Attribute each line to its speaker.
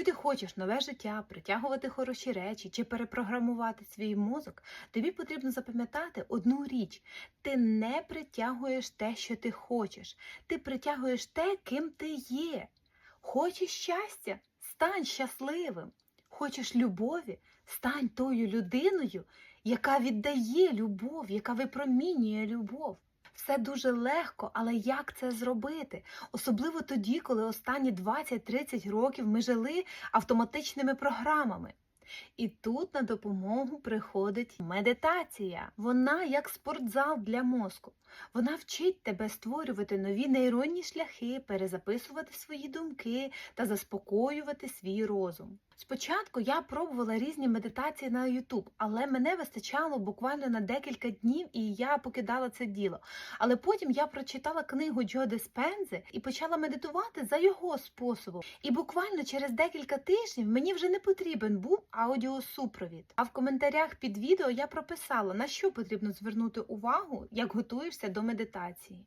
Speaker 1: Якщо ти хочеш нове життя, притягувати хороші речі чи перепрограмувати свій мозок, тобі потрібно запам'ятати одну річ: ти не притягуєш те, що ти хочеш, ти притягуєш те, ким ти є. Хочеш щастя, стань щасливим. Хочеш любові, стань тою людиною, яка віддає любов, яка випромінює любов. Все дуже легко, але як це зробити? Особливо тоді, коли останні 20-30 років ми жили автоматичними програмами. І тут на допомогу приходить медитація. Вона як спортзал для мозку. Вона вчить тебе створювати нові нейронні шляхи, перезаписувати свої думки та заспокоювати свій розум. Спочатку я пробувала різні медитації на YouTube, але мене вистачало буквально на декілька днів, і я покидала це діло. Але потім я прочитала книгу Джо Диспензи і почала медитувати за його способом. І буквально через декілька тижнів мені вже не потрібен був аудіосупровід. А в коментарях під відео я прописала, на що потрібно звернути увагу, як готуєшся до медитації.